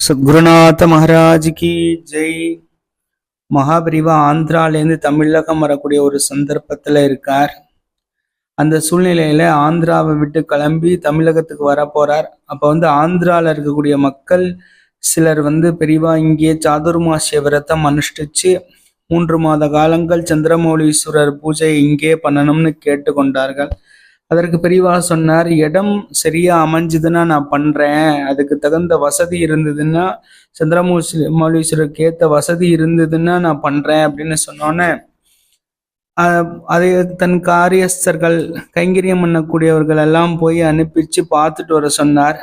சத்குருநாத மகாராஜ் கி ஜெய். மகாபிரிவா ஆந்திராலேருந்து தமிழகம் வரக்கூடிய ஒரு சந்தர்ப்பத்தில் இருக்கார். அந்த சூழ்நிலையில ஆந்திராவை விட்டு கிளம்பி தமிழகத்துக்கு வர போறார். அப்போ வந்து ஆந்திரால இருக்கக்கூடிய மக்கள் சிலர் வந்து பெரிவா இங்கே சாதுர்மாசிய விரதம் அனுஷ்டிச்சு மூன்று மாத காலங்கள் சந்திரமௌலீஸ்வரர் பூஜை இங்கே பண்ணணும்னு கேட்டுக்கொண்டார்கள். அதற்கு பெரியவா சொன்னார் இடம் சரியா அமைஞ்சுதுன்னா நான் பண்றேன். அதுக்கு தகுந்த வசதி இருந்ததுன்னா சந்திரமூசி மௌலீஸ்வரருக்கு ஏத்த வசதி இருந்ததுன்னா நான் பண்றேன் அப்படின்னு சொன்னோன்னே அதை தன் காரியஸ்தர்கள் கைங்கரியம் பண்ணக்கூடியவர்கள் எல்லாம் போய் அனுப்பிச்சு பார்த்துட்டு வர சொன்னார்.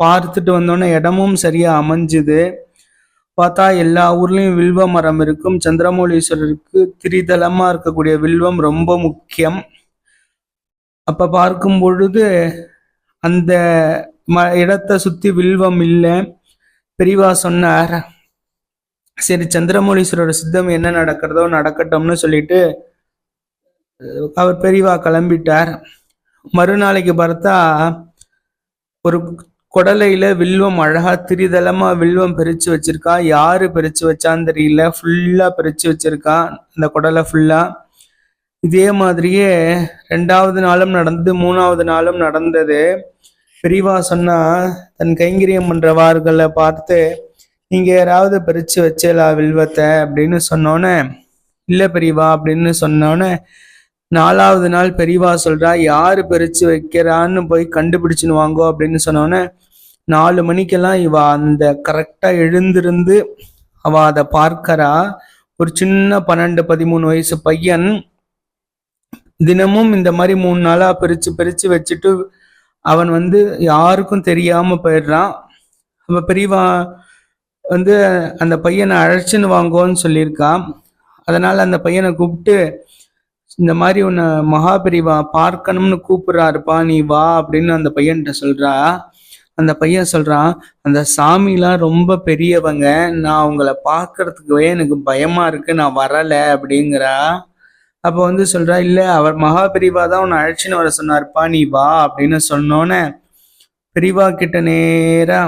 பார்த்துட்டு வந்தோடனே இடமும் சரியா அமைஞ்சுது. பார்த்தா எல்லா ஊர்லயும் வில்வ மரம் இருக்கும். சந்திரமௌலீஸ்வரருக்கு திரிதலமா இருக்கக்கூடிய வில்வம் ரொம்ப முக்கியம். அப்ப பார்க்கும் பொழுது அந்த ம இடத்தை சுத்தி வில்வம் இல்லை. பெரியவா சொன்னார் சரி சந்திரமௌலீஸ்வரோட சித்தம் என்ன நடக்கிறதோ நடக்கட்டும்னு சொல்லிட்டு அவர் பெரியவா கிளம்பிட்டார். மறுநாளைக்கு பார்த்தா ஒரு குடலையில வில்வம் அழகா திரிதளமா வில்வம் பிரிச்சு வச்சிருக்கா. யாரு பிரிச்சு வச்சான்னு தெரியல. ஃபுல்லா பிரிச்சு வச்சிருக்கா. அந்த குடலை ஃபுல்லா இதே மாதிரியே ரெண்டாவது நாளும் நடந்து மூணாவது நாளும் நடந்தது. பெரியவா சொன்னா தன் கைங்கரியம் பண்றவார்களை பார்த்து நீங்க யாராவது பிரிச்சு வச்சேலா வில்வத்தை? அப்படின்னு சொன்னோன்னே இல்ல பெரியவா அப்படின்னு சொன்னோன்னே நாலாவது நாள் பெரியவா சொல்றா யாரு பிரிச்சு வைக்கிறான்னு போய் கண்டுபிடிச்சுன்னு வாங்கோ அப்படின்னு சொன்னோன்னே நாலு மணிக்கெல்லாம் இவ அந்த கரெக்டா எழுந்திருந்து அவ அதை பார்க்கறா. ஒரு சின்ன பன்னெண்டு பதிமூணு வயசு பையன் தினமும் இந்த மாதிரி மூணு நாளாக பிரித்து பிரித்து வச்சுட்டு அவன் வந்து யாருக்கும் தெரியாமல் போயிடுறான். அவன் பெரியவா வந்து அந்த பையனை அழைச்சின்னு வாங்கோன்னு சொல்லியிருக்கான். அதனால் அந்த பையனை கூப்பிட்டு இந்த மாதிரி உன்னை மகாபெரிவா பார்க்கணும்னு கூப்பிட்றாருப்பா நீ வா அப்படின்னு அந்த பையன்கிட்ட சொல்கிறா அந்த பையன் சொல்கிறான் அந்த சாமிலாம் ரொம்ப பெரியவங்க நான் அவங்கள பார்க்கறதுக்குவே எனக்கு பயமாக இருக்குது நான் வரலை அப்படிங்கிறா. அப்போ வந்து சொல்றா இல்ல அவர் மகாபெரிவா தான் உன்னை அழைச்சின்னு வர சொன்னார்ப்பா நீ வா அப்படின்னு சொன்னோன்னே பெரியவா கிட்ட நேரா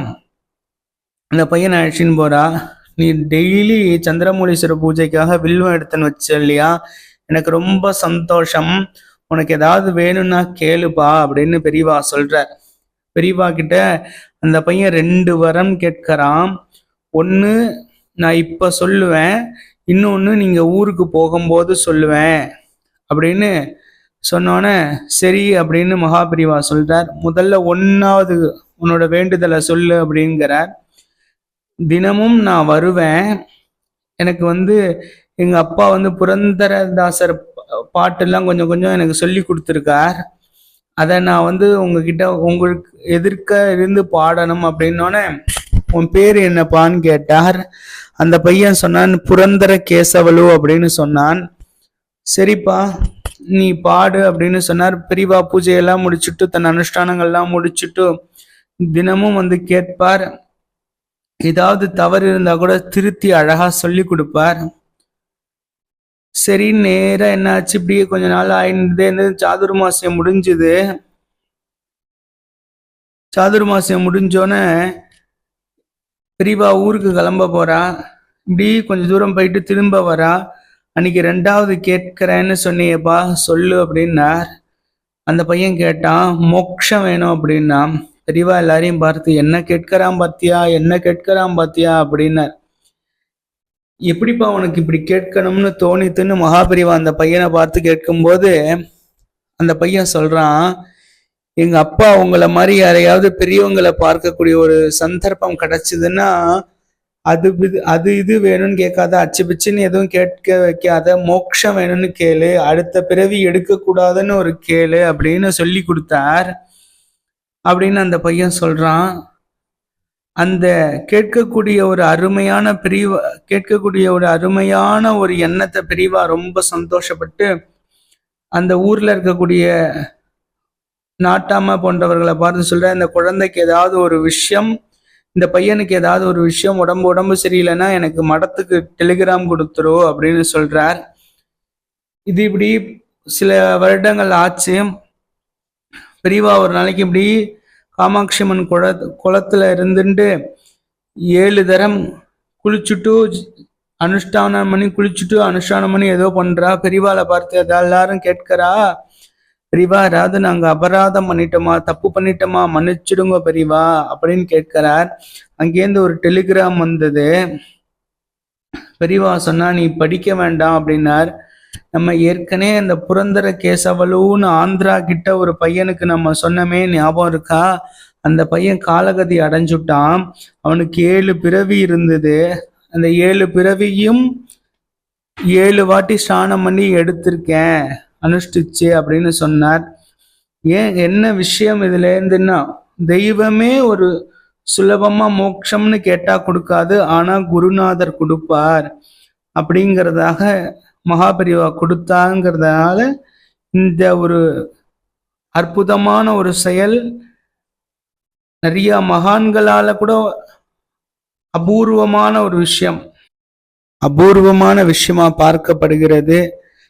அந்த பையனை அழைச்சின்னு போறா. நீ டெய்லி சந்திரமூலீஸ்வரர் பூஜைக்காக வில்வம் எடுத்துன்னு வச்ச இல்லையா? எனக்கு ரொம்ப சந்தோஷம். உனக்கு ஏதாவது வேணும்னா கேளுப்பா அப்படின்னு பெரியவா சொல்ற. பெரியவா கிட்ட அந்த பையன் ரெண்டு வரம் கேட்கறான். ஒன்று நான் இப்போ சொல்லுவேன். இன்னொன்று நீங்கள் ஊருக்கு போகும்போது சொல்லுவேன். அப்படின்னு சொன்னோன்னே சரி அப்படின்னு மகாபிரிவா சொல்கிறார் முதல்ல ஒன்றாவது உன்னோட வேண்டுதலை சொல்லு அப்படிங்கிறார். தினமும் நான் வருவேன். எனக்கு வந்து எங்கள் அப்பா வந்து புரந்தரதாசர் பா- பாட்டெல்லாம் கொஞ்சம் கொஞ்சம் எனக்கு சொல்லி கொடுத்துருக்கார். அதை நான் வந்து உங்ககிட்ட உங்களுக்கு எதிர்க்க இருந்து பாடணும் அப்படின்னோடனே உன் பேர் என்னப்பான்னு கேட்டார். அந்த பையன் சொன்னான் புரந்தர கேசவலு அப்படின்னு சொன்னான். சரிப்பா நீ பாடு அப்படின்னு சொன்னார். பெரியவா பூஜையெல்லாம் முடிச்சுட்டு தன் அனுஷ்டானங்கள்லாம் முடிச்சுட்டு தினமும் வந்து கேட்பார். ஏதாவது தவறு இருந்தா கூட திருத்தி அழகா சொல்லி கொடுப்பார். சரி நேரா என்னாச்சு? இப்படியே கொஞ்ச நாள் ஆயிடுது சாதுர்மாசியம் முடிஞ்சுது. சாதுர்மாசியம் முடிஞ்சோன்னே பிரிவா ஊருக்கு கிளம்ப போறா. இப்படி கொஞ்சம் தூரம் போயிட்டு திரும்ப வரா. அன்னைக்கு ரெண்டாவது கேட்கிறேன்னு சொன்னியேப்பா சொல்லு அப்படின்னார். அந்த பையன் கேட்டான் மோக்ஷம் வேணும் அப்படின்னா. பெரியவா எல்லாரையும் பார்த்து என்ன கேட்கறான் பாத்தியா? என்ன கேட்கறான் பாத்தியா? அப்படின்னார். எப்படிப்பா உனக்கு இப்படி கேட்கணும்னு தோணித்துன்னு மகாபெரிவா அந்த பையனை பார்த்து கேட்கும்போது அந்த பையன் சொல்றான் எங்க அப்பா உங்களை மாதிரி யாரையாவது பெரியவங்களை பார்க்கக்கூடிய ஒரு சந்தர்ப்பம் கிடைச்சதுன்னா அது இது அது இது வேணும்னு கேட்காத அச்சு பிச்சுன்னு எதுவும் கேட்க வைக்காத மோட்சம் வேணும்னு கேளு அடுத்த பிறவி எடுக்கக்கூடாதுன்னு ஒரு கேளு அப்படின்னு சொல்லி கொடுத்தார். அப்படின்னு அந்த பையன் சொல்றான். அந்த கேட்கக்கூடிய ஒரு அருமையான பிரிவா கேட்கக்கூடிய ஒரு அருமையான ஒரு எண்ணத்தை பிரிவா ரொம்ப சந்தோஷப்பட்டு அந்த ஊர்ல இருக்கக்கூடிய நாட்டாம போன்றவர்களை பார்த்து சொல்ற இந்த குழந்தைக்கு ஏதாவது ஒரு விஷயம் இந்த பையனுக்கு ஏதாவது ஒரு விஷயம் உடம்பு உடம்பு சரியில்லைன்னா எனக்கு மடத்துக்கு டெலிகிராம் கொடுத்துரு அப்படின்னு சொல்றார். இது இப்படி சில வருடங்கள் ஆச்சு. பெரியவா ஒரு நாளைக்கு இப்படி காமாட்சியம்மன் குள குளத்துல இருந்துட்டு ஏழு தரம் குளிச்சுட்டு அனுஷ்டானம் பண்ணி குளிச்சுட்டு அனுஷ்டானம் பண்ணி ஏதோ பண்றா. பெரியவாளை பார்த்து அதை எல்லாரும் கேட்கிறா? பெரியவா யாராவது நாங்க அபராதம் பண்ணிட்டோமா தப்பு பண்ணிட்டோமா மன்னிச்சிடுங்க பெரியவா அப்படின்னு கேட்கிறார். அங்கேருந்து ஒரு டெலிகிராம் வந்தது. பெரியவா சொன்னா நீ படிக்க வேண்டாம் அப்படின்னார். நம்ம ஏற்கனவே அந்த புரந்தர கேசவலுன்னு ஆந்திரா கிட்ட ஒரு பையனுக்கு நம்ம சொன்னமே ஞாபகம் இருக்கா? அந்த பையன் காலகதி அடைஞ்சுட்டான். அவனுக்கு ஏழு பிறவி இருந்தது. அந்த ஏழு பிறவியும் ஏழு வாட்டி ஸ்நானம் பண்ணி எடுத்திருக்கேன். அனுஷ்டிச்சு அப்படின்னு சொன்னார். ஏன் என்ன விஷயம் இதுல இருந்துன்னா தெய்வமே ஒரு சுலபமா மோட்சம்னு கேட்டா கொடுக்காது ஆனா குருநாதர் கொடுப்பார். அப்படிங்கிறதாக மகாபரிவா கொடுத்தாங்கிறதுனால இந்த ஒரு அற்புதமான ஒரு செயல் நிறைய மகான்களால கூட அபூர்வமான ஒரு விஷயம். அபூர்வமான விஷயமா பார்க்கப்படுகிறது.